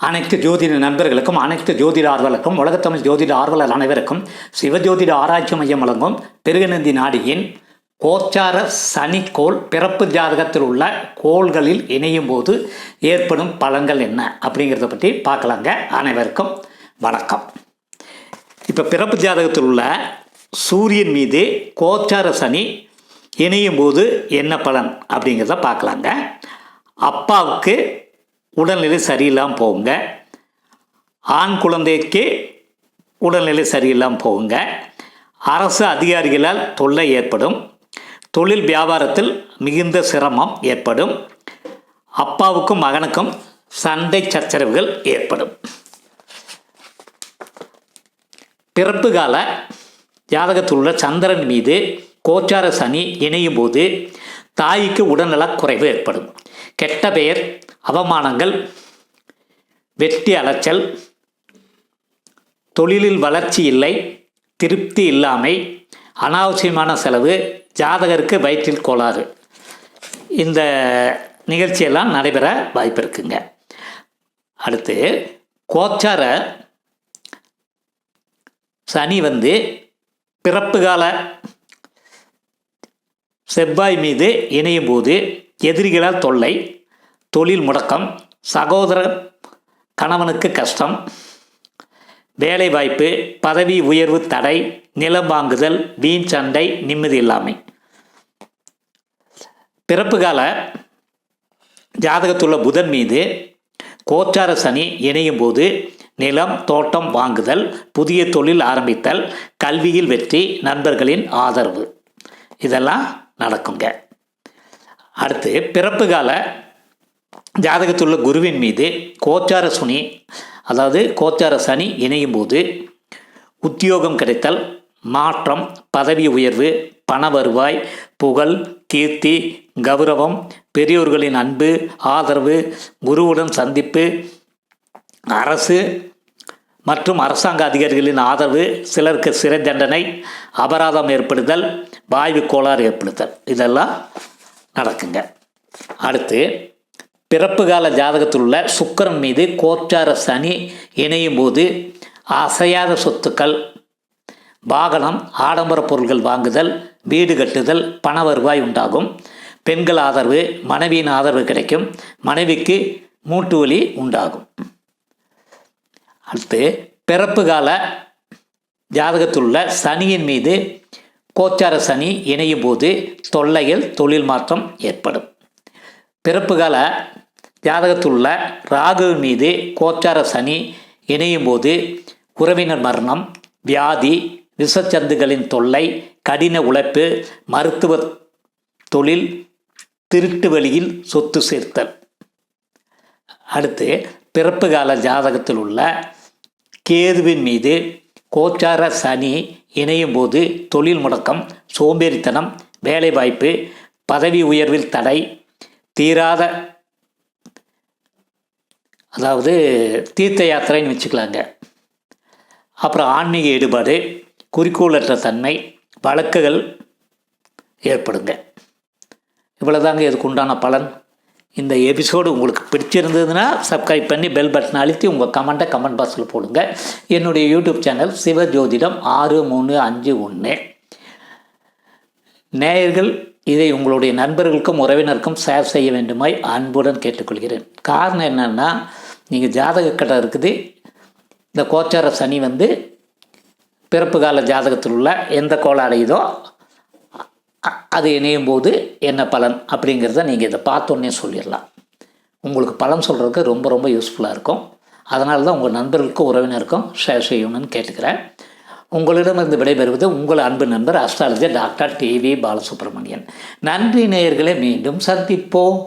அனைத்து ஜோதிட நண்பர்களுக்கும் அனைத்து ஜோதிட ஆர்வலருக்கும் உலகத்தமிழ் ஜோதிட ஆர்வலர் அனைவருக்கும் சிவஜோதிட ஆராய்ச்சி மையம் வழங்கும் பெருகநந்தி நாடியின் கோச்சார சனிக்கோள் பிறப்பு ஜாதகத்தில் உள்ள கோள்களில் இணையும் போது ஏற்படும் பலன்கள் என்ன அப்படிங்கிறத பற்றி பார்க்கலாங்க. அனைவருக்கும் வணக்கம். இப்போ பிறப்பு ஜாதகத்தில் உள்ள சூரியன் மீது கோச்சார சனி இணையும் போது என்ன பலன் அப்படிங்கிறத பார்க்கலாங்க. அப்பாவுக்கு உடல்நிலை சரியில்லாமல் போகுங்க. ஆண் குழந்தைக்கு உடல்நிலை சரியில்லாமல் போகுங்க. அரசு அதிகாரிகளால் தொல்லை ஏற்படும். தொழில் வியாபாரத்தில் மிகுந்த சிரமம் ஏற்படும். அப்பாவுக்கும் மகனுக்கும் சண்டை சச்சரவுகள் ஏற்படும். பிறப்பு கால ஜாதகத்தில் உள்ள சந்திரன் மீது கோச்சார சனி இணையும் போது தாய்க்கு உடல்நலக் குறைவு ஏற்படும். கெட்ட பெயர் அவமானங்கள் வெற்றி அலைச்சல் தொழிலில் வளர்ச்சி இல்லை திருப்தி இல்லாமை அனாவசியமான செலவு ஜாதகருக்கு வயிற்றில் கோளாறு. இந்த நிகழ்ச்சியெல்லாம் நடைபெற வாய்ப்பு இருக்குங்க. அடுத்து கோச்சார சனி வந்து பிறப்பு கால செவ்வாய் மீது இணையும் போது எதிரிகளால் தொல்லை தொழில் முடக்கம் சகோதர கணவனுக்கு கஷ்டம் வேலை வாய்ப்பு பதவி உயர்வு தடை நிலம் வாங்குதல் வீண் சண்டை நிம்மதி இல்லாமை. பிறப்பு கால ஜாதகத்துள்ள புதன் மீது கோச்சார சனி இணையும் போது நிலம் தோட்டம் வாங்குதல் புதிய தொழில் ஆரம்பித்தல் கல்வியில் வெற்றி நண்பர்களின் ஆதரவு. இதெல்லாம் நடக்குங்க. அடுத்து பிறப்பு கால ஜாதகத்துள்ள குருவின் மீது கோச்சார சுனி அதாவது கோச்சார சனி இணையும் போது உத்தியோகம் கிடைத்தல் மாற்றம் பதவி உயர்வு பண வருவாய் புகழ் கீர்த்தி கௌரவம் பெரியோர்களின் அன்பு ஆதரவு குருவுடன் சந்திப்பு அரசு மற்றும் அரசாங்க அதிகாரிகளின் ஆதரவு சிலருக்கு சிறை தண்டனை அபராதம் ஏற்படுதல் வாய்வு கோளாறு ஏற்படுத்தல். இதெல்லாம் நடக்குங்க. அடுத்து பிறப்பு கால ஜாதகத்தில் உள்ள சுக்கிரன் மீது கோச்சார சனி இணையும் போது அசையாத சொத்துக்கள் வாகனம் ஆடம்பர பொருட்கள் வாங்குதல் வீடு கட்டுதல் பண வருவாய் உண்டாகும். பெண்கள் ஆதரவு மனைவியின் ஆதரவு கிடைக்கும். மனைவிக்கு மூட்டு வலி உண்டாகும். அடுத்து பிறப்பு கால ஜாதகத்தில் உள்ள சனியின் மீது கோச்சார சனி இணையும் போது தொல்லையில் தொழில் மாற்றம் ஏற்படும். பிறப்பு கால ஜாதகத்தில் உள்ள ராகு மீது கோச்சார சனி இணையும் போது உறவினர் மரணம் வியாதி விஷச்சந்துகளின் தொல்லை கடின உழைப்பு மருத்துவ தொழில் திருட்டு வழியில் சொத்து சேர்த்தல். அடுத்து பிறப்பு கால ஜாதகத்தில் உள்ள கேதுவின் மீது கோச்சார சனி இணையும் போது தொழில் முடக்கம் சோம்பேறித்தனம் வேலைவாய்ப்பு பதவி உயர்வில் தடை தீராத அதாவது தீர்த்த யாத்திரைன்னு வச்சுக்கலாங்க. அப்புறம் ஆன்மீக ஈடுபாடு குறிக்கோளற்ற தன்மை வழக்குகள் ஏற்படுங்க. இவ்வளோதாங்க இதுக்கு உண்டான பலன். இந்த எபிசோடு உங்களுக்கு பிடிச்சிருந்ததுன்னா சப்ஸ்கிரைப் பண்ணி பெல் பட்டன் அழுத்தி உங்கள் கமெண்ட்டை கமெண்ட் பாக்ஸில் போடுங்க. என்னுடைய யூடியூப் சேனல் சிவஜோதிடம் ஆறு மூணு அஞ்சு ஒன்று. நேயர்கள் இதை உங்களுடைய நண்பர்களுக்கும் உறவினருக்கும் ஷேர் செய்ய வேண்டுமாய் அன்புடன் கேட்டுக்கொள்கிறேன். காரணம் என்னென்னா நீங்கள் ஜாதக இருக்குது. இந்த கோச்சார சனி வந்து பிறப்பு கால ஜாதகத்தில் உள்ள எந்த கோளை அடையுதோ அது இணையும் போது என்ன பலன் அப்படிங்கிறத நீங்கள் இதை பார்த்தோன்னே சொல்லிடலாம். உங்களுக்கு பலன் சொல்கிறதுக்கு ரொம்ப ரொம்ப யூஸ்ஃபுல்லாக இருக்கும். அதனால தான் உங்கள் நண்பர்களுக்கும் உறவினருக்கும் ஷேர் செய்யணும்னு கேட்டுக்கிறேன். உங்களிடமிருந்து விடைபெறுவது உங்கள் அன்பு நண்பர் அஸ்ட்ராலஜர் டாக்டர் டிவி பாலசுப்ரமணியன். நன்றி நேயர்களை மீண்டும் சந்திப்போம்.